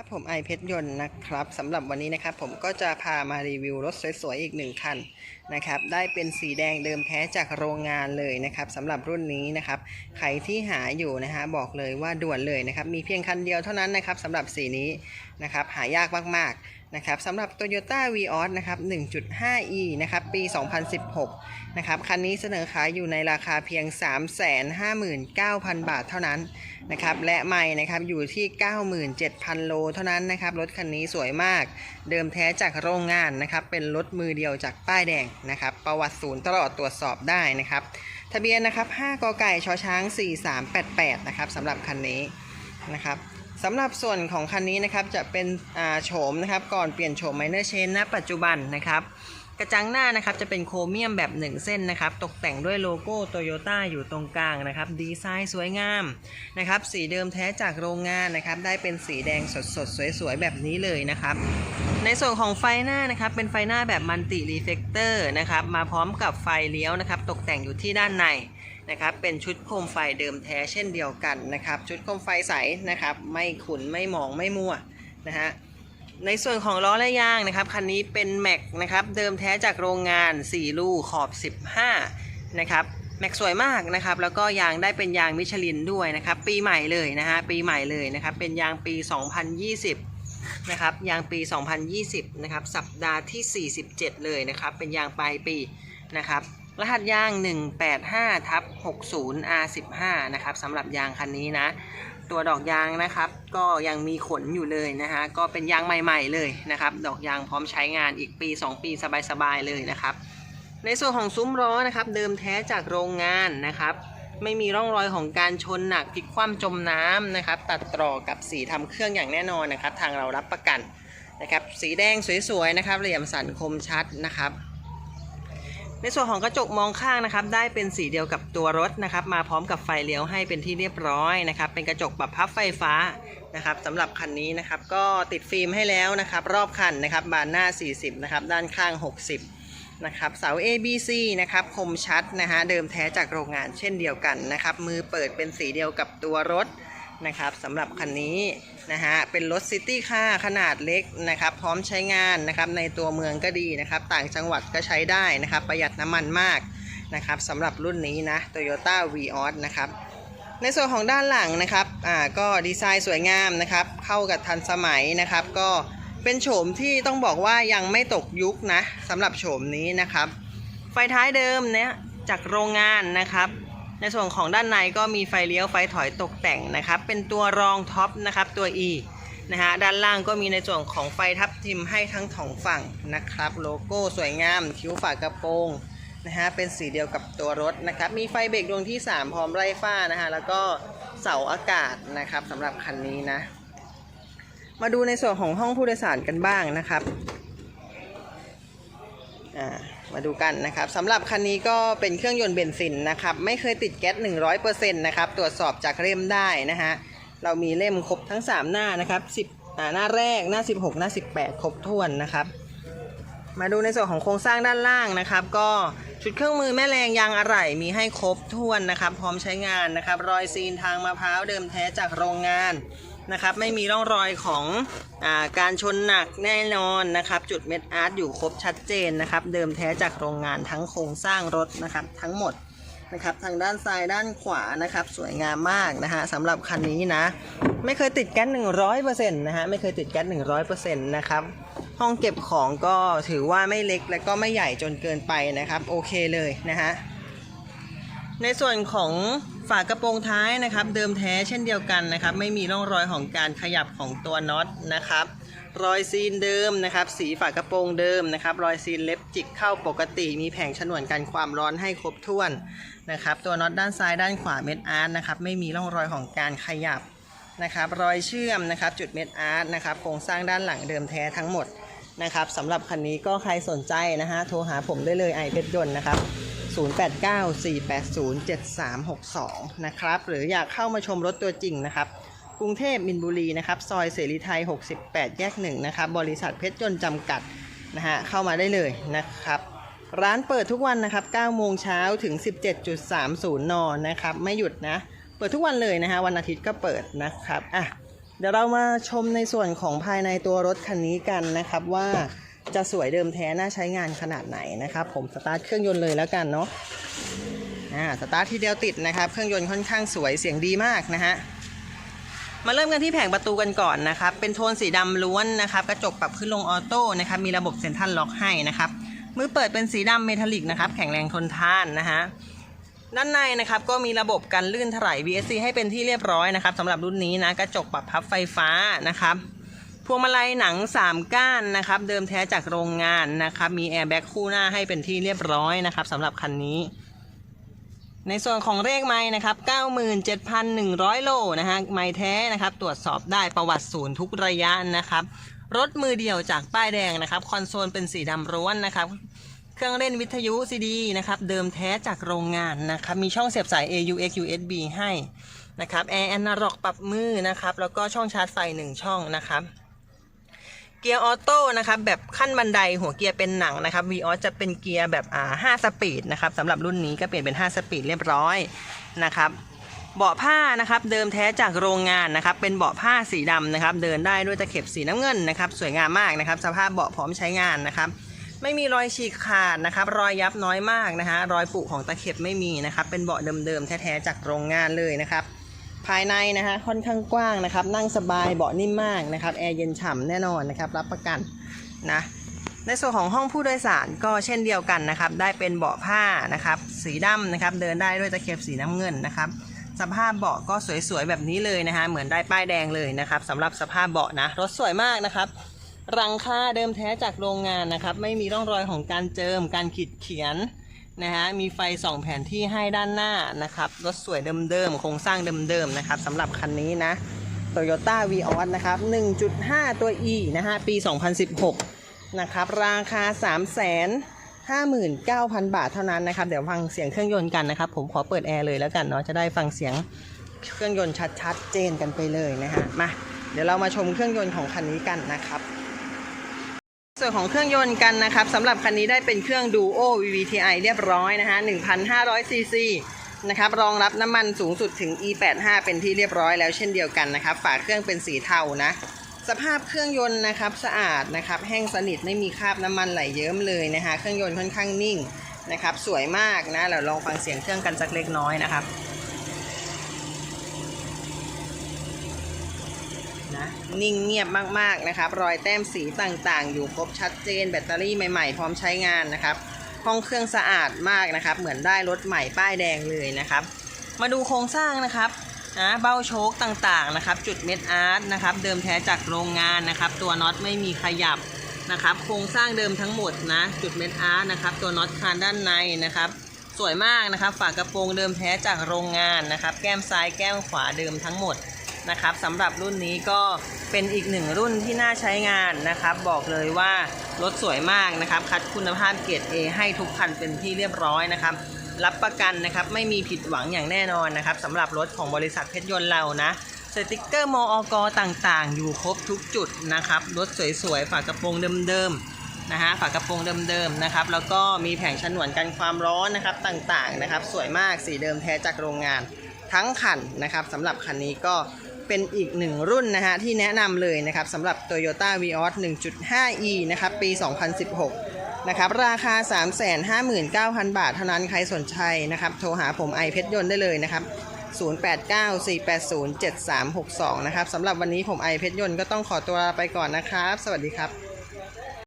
ครับผมไอเพชรยนต์นะครับสำหรับวันนี้นะครับผมก็จะพามารีวิวรถสวยๆอีกหนึ่งคันนะครับได้เป็นสีแดงเดิมแท้จากโรงงานเลยนะครับสำหรับรุ่นนี้นะครับใครที่หาอยู่นะฮะบอกเลยว่าด่วนเลยนะครับมีเพียงคันเดียวเท่านั้นนะครับสำหรับสีนี้นะครับหายากมากๆ นะครับสำหรับ Toyota v ีออสนะครับ 1.5e นะครับ ปี 2016 นะครับ คันนี้เสนอขายอยู่ในราคาเพียง 359,000 บาทเท่านั้นนะครับ และไม่นะครับ อยู่ที่ 97,000 โลเท่านั้นนะครับ รถคันนี้สวยมาก เดิมแท้จากโรงงานนะครับ เป็นรถมือเดียวจากป้ายแดงนะครับ ประวัติศูนย์ตลอดตรวจสอบได้นะครับ ทะเบียนนะครับ 5กไก่ชอช้าง 4388 นะครับสำหรับคันนี้นะครับ สำหรับส่วนของคันนี้นะครับจะเป็นโฉมนะครับก่อนเปลี่ยนโฉมไมเนอร์เชนณปัจจุบันนะครับกระจังหน้านะครับจะเป็นโครเมียมแบบ 1 เส้นนะครับตกแต่งด้วยโลโก้โตโยต้าอยู่ตรงกลางนะครับดีไซน์สวยงามนะครับสีเดิมแท้จากโรงงานนะครับได้เป็นสีแดงสดๆ สวยๆ แบบนี้เลยนะครับในส่วนของไฟหน้านะครับเป็นไฟหน้าแบบมัลติรีเฟกเตอร์นะครับมาพร้อมกับไฟเลี้ยวนะครับตกแต่งอยู่ที่ด้านใน นะครับเป็นชุดโคมไฟเดิมแท้เช่นเดียวกันนะครับ ชุดโคมไฟใสนะครับ ไม่ขุ่นไม่หมองไม่มัวนะฮะในส่วนของล้อและยางนะครับคันนี้เป็นแม็กนะครับเดิมแท้จากโรงงาน 4 ลูกขอบ 15 นะครับแม็กสวยมากนะครับ แล้วก็ยางได้เป็นยางมิชลินด้วยนะครับ ปีใหม่เลยนะฮะปีใหม่เลยนะครับ เป็นยางปี 2020 นะครับ ยางปี 2020 นะครับ สัปดาห์ที่ 47 เลยนะครับ เป็นยางปลายปีนะครับ รหัสยาง 185ทับ60 R15 นะครับสำหรับยางคันนี้นะ ตัวดอกยางนะครับ ก็ยังมีขนอยู่เลยนะฮะก็เป็นยางใหม่ๆเลยนะครับ ดอกยางพร้อมใช้งานอีกปี 2 ปีสบายๆเลยนะครับ ในส่วนของซุ้มล้อนะครับ เดิมแท้จากโรงงานนะครับ ไม่มีร่องรอยของการชนหนักพลิกคว่ำจมน้ำนะครับ ตัดต่อกับสีทำเครื่องอย่างแน่นอนนะครับ ทางเรารับประกันนะครับ สีแดงสวยๆนะครับเหลี่ยมสันคมชัดนะครับ ในส่วนของกระจกมองข้างนะครับ ได้เป็นสีเดียวกับตัวรถนะครับ มาพร้อมกับไฟเลี้ยวให้เป็นที่เรียบร้อยนะครับ เป็นกระจกปรับพับไฟฟ้านะครับสำหรับคันนี้นะครับ ก็ติดฟิล์มให้แล้วนะครับ รอบคันนะครับ บานหน้า 40 นะครับ ด้านข้าง 60 นะครับ เสา A B C นะครับ คมชัดนะฮะ เดิมแท้จากโรงงานเช่นเดียวกันนะครับ มือเปิดเป็นสีเดียวกับตัวรถ นะครับสำหรับคันนี้นะฮะเป็นรถซิตี้ค่าขนาดเล็กนะครับ พร้อมใช้งานนะครับในตัวเมืองก็ดีนะครับ ต่างจังหวัดก็ใช้ได้นะครับ ประหยัดน้ำมันมากนะครับสำหรับรุ่นนี้นะ Toyota v ีออสนะครับในส่วนของด้านหลังนะครับอ่าก็ดีไซน์สวยงามนะครับ เข้ากับทันสมัยนะครับ ก็เป็นโฉมที่ต้องบอกว่ายังไม่ตกยุคนะสำหรับโฉมนี้นะครับ ไฟท้ายเดิมเนี่ยจากโรงงานนะครับ ในส่วนของด้านในก็มีไฟเลี้ยวไฟถอยตกแต่งนะครับ เป็นตัวรองท็อปนะครับตัว E นะฮะด้านล่างก็มีในส่วนของไฟทับทิมให้ทั้งสองฝั่งนะครับ โลโก้สวยงามคิ้วฝากระโปรงนะฮะเป็นสีเดียวกับตัวรถนะครับ มีไฟเบรกดวงที่ 3 พร้อมไล่ฟ้านะฮะแล้วก็เสาอากาศนะครับสำหรับคันนี้นะ มาดูในส่วนของห้องผู้โดยสารกันบ้างนะครับอ่า มาดูกันนะครับสำหรับคันนี้ก็เป็นเครื่องยนต์เบนซินนะครับ ไม่เคยติดแก๊ส100%นะครับตรวจสอบจากเล่มได้นะฮะเรามีเล่มครบทั้ง 3 หน้านะครับ10หน้าแรกหน้า 16 หน้า 18 ครบถ้วนนะครับ มาดูในส่วนของโครงสร้างด้านล่างนะครับ ก็ชุดเครื่องมือแม่แรงยางอะไหล่มีให้ครบถ้วนนะครับ พร้อมใช้งานนะครับ รอยซีนทางมะพร้าวเดิมแท้จากโรงงาน นะครับ ไม่มีร่องรอยของอาการชนหนักแน่นอนนะครับ จุดเม็ดอาร์ตอยู่ครบชัดเจนนะครับ เดิมแท้จากโรงงานทั้งโครงสร้างรถนะครับ ทั้งหมดนะครับ ทางด้านซ้ายด้านขวานะครับ สวยงามมากนะฮะสำหรับคันนี้นะ ไม่เคยติดแก๊ส100%นะฮะไม่เคยติดแก๊ส100%นะครับห้องเก็บของก็ถือว่าไม่เล็กและก็ไม่ใหญ่จนเกินไปนะครับ โอเคเลยนะฮะในส่วนของ ฝากระโปรงท้ายนะครับ เดิมแท้เช่นเดียวกันนะครับ ไม่มีร่องรอยของการขยับของตัวน็อตนะครับ รอยซีนเดิมนะครับ สีฝากระโปรงเดิมนะครับ รอยซีนเล็บจิกเข้าปกติ มีแผงฉนวนกันความร้อนให้ครบถ้วนนะครับ ตัวน็อตด้านซ้ายด้านขวาเม็ดอาร์ตนะครับ ไม่มีร่องรอยของการขยับนะครับ รอยเชื่อมนะครับ จุดเม็ดอาร์ตนะครับ โครงสร้างด้านหลังเดิมแท้ทั้งหมดนะครับสำหรับคันนี้ก็ใครสนใจนะฮะ โทรหาผมได้เลยไอเพชรยนต์นะครับ 0894807362 นะครับ หรืออยากเข้ามาชมรถตัวจริงนะครับ กรุงเทพมินบุรีนะครับ ซอยเสรีไทย 68 แยก 1 นะครับ บริษัทเพชรยนต์จำกัดนะฮะเข้ามาได้เลยนะครับ ร้านเปิดทุกวันนะครับ9โมงเช้าถึง 17.30 น นะครับ ไม่หยุดนะ เปิดทุกวันเลยนะฮะ วันอาทิตย์ก็เปิดนะครับ อะ เดี๋ยวเรามาชมในส่วนของภายในตัวรถคันนี้กันนะครับว่า จะสวยเดิมแท้น่าใช้งานขนาดไหนนะครับผมสตาร์ทเครื่องยนต์เลยแล้วกันเนาะอ่าสตาร์ททีเดียวติดนะครับ เครื่องยนต์ค่อนข้างสวยเสียงดีมากนะฮะมาเริ่มกันที่แผงประตูกันก่อนนะครับ เป็นโทนสีดำล้วนนะครับ กระจกปรับขึ้นลงออโต้นะครับ มีระบบเซ็นทรัลล็อกให้นะครับ มือเปิดเป็นสีดำเมทัลลิกนะครับ แข็งแรงทนทานนะฮะ ด้านในนะครับก็มีระบบกันลื่นถลาย VSC ให้เป็นที่เรียบร้อยนะครับสำหรับรุ่นนี้นะ กระจกปรับพับไฟฟ้านะครับ พวงมาลัยหนัง 3 ก้านนะครับ เดิมแท้จากโรงงานนะครับ มีแอร์แบ็กคู่หน้าให้เป็นที่เรียบร้อยนะครับสำหรับคันนี้ ในส่วนของเลขไม้นะครับ 97,100 โลนะฮะไม้แท้นะครับ ตรวจสอบได้ประวัติศูนย์ทุกระยะนะครับ รถมือเดียวจากป้ายแดงนะครับ คอนโซลเป็นสีดำร้วนนะครับเครื่องเล่นวิทยุซีดีนะครับเดิมแท้จากโรงงานนะครับมีช่องเสียบสาย AUX USB ให้นะครับแอร์แอนนาล็อกปรับมือนะครับแล้วก็ช่องชาร์จไฟ 1 ช่องนะครับ เกียร์ออโต้นะครับแบบขั้นบันไดหัวเกียร์เป็นหนังนะครับ v ีออจะเป็นเกียร์แบบอ่า5สปีดนะครับสำหรับรุ่นนี้ก็เปลี่ยนเป็น 5 สปีดเรียบร้อยนะครับเบาะผ้านะครับเดิมแท้จากโรงงานนะครับเป็นเบาะผ้าสีดำนะครับเดินได้ด้วยตะเข็บสีน้ำเงินนะครับสวยงามมากนะครับสภาพเบาะพร้อมใช้งานนะครับไม่มีรอยฉีกขาดนะครับรอยยับน้อยมากนะฮะรอยปุของตะเข็บไม่มีนะครับเป็นเบาะเดิมๆแท้ๆจากโรงงานเลยนะครับ ภายในนะฮะค่อนข้างกว้างนะครับ นั่งสบายเบาะนิ่มมากนะครับแอร์เย็นฉ่ำแน่นอนนะครับ รับประกันนะในส่วนของห้องผู้โดยสารก็เช่นเดียวกันนะครับ ได้เป็นเบาะผ้านะครับ สีดำนะครับ เดินได้ด้วยตะเข็บสีน้ำเงินนะครับ สภาพเบาะก็สวยๆแบบนี้เลยนะฮะเหมือนได้ป้ายแดงเลยนะครับสำหรับสภาพเบาะนะรถสวยมากนะครับรังค่าเดิมแท้จากโรงงานนะครับ ไม่มีร่องรอยของการเจิมการขีดเขียน นะฮะมีไฟส่องแผนที่ให้ด้านหน้านะครับรถสวยเดิมๆโครงสร้างเดิมๆนะครับสำหรับคันนี้นะ Toyota v ีออสนะครับ 1.5 ตัว E นะฮะปี 2016 นะครับ ราคา3 5 9 0 0 0 บาทเท่านั้นนะครับ เดี๋ยวฟังเสียงเครื่องยนต์กันนะครับ ผมขอเปิดแอร์เลยแล้วกันเนาะจะได้ฟังเสียงเครื่องยนต์ชัดๆเจนกันไปเลยนะฮะมาเดี๋ยวเรามาชมเครื่องยนต์ของคันนี้กันนะครับ ส่วนของเครื่องยนต์กันนะครับสำหรับคันนี้ได้เป็นเครื่อง Duo VVTi เรียบร้อยนะฮะ1,500ซีซีนะครับรองรับน้ำมันสูงสุดถึง E85 เป็นที่เรียบร้อยแล้วเช่นเดียวกันนะครับ ฝาเครื่องเป็นสีเทานะ สภาพเครื่องยนต์นะครับสะอาดนะครับแห้งสนิทไม่มีคราบน้ำมันไหลเยิ้มเลยนะฮะเครื่องยนต์ค่อนข้างนิ่งนะครับสวยมากนะเราลองฟังเสียงเครื่องกันสักเล็กน้อยนะครับ นะนิ่งเงียบมากๆนะครับรอยแต้มสีต่างๆ อยู่ครบชัดเจนแบตเตอรี่ใหม่ๆ พร้อมใช้งานนะครับ ห้องเครื่องสะอาดมากนะครับ เหมือนได้รถใหม่ป้ายแดงเลยนะครับ มาดูโครงสร้างนะครับนะเบ้าโชคต่างๆนะครับ จุดเม็ดอาร์ตนะครับ เดิมแท้จากโรงงานนะครับ ตัวน็อตไม่มีขยับนะครับ โครงสร้างเดิมทั้งหมดนะ จุดเม็ดอาร์ตนะครับ ตัวน็อตคานด้านในนะครับ สวยมากนะครับ ฝากระโปรงเดิมแท้จากโรงงานนะครับ แก้มซ้ายแก้มขวาเดิมทั้งหมด นะครับสำหรับรุ่นนี้ก็เป็นอีกหนึ่งรุ่นที่น่าใช้งานนะครับ บอกเลยว่ารถสวยมากนะครับ คัดคุณภาพเกรด A ให้ทุกคันเป็นที่เรียบร้อยนะครับ รับประกันนะครับไม่มีผิดหวังอย่างแน่นอนนะครับสำหรับรถของบริษัทเพชรยนต์เรานะสติกเกอร์มออกต่างๆ อยู่ครบทุกจุดนะครับรถสวยๆฝากระโปรงเดิมๆนะฮะฝากระโปรงเดิมๆนะครับแล้วก็มีแผงฉนวนกันความร้อนนะครับต่างๆนะครับ สวยมากสีเดิมแท้จากโรงงานทั้งคันนะครับสำหรับคันนี้ก็ เป็นอีกหนึ่งรุ่นนะฮะที่แนะนำเลยนะครับสำหรับ Toyota Vios 1.5e นะครับปี 2016 นะครับราคา 359,000 บาทเท่านั้นใครสนใจนะครับโทรหาผมไอเพชรยนต์ได้เลยนะครับ 0894807362 นะครับสำหรับวันนี้ผมไอเพชรยนต์ก็ต้องขอตัวลาไปก่อนนะครับ สวัสดีครับ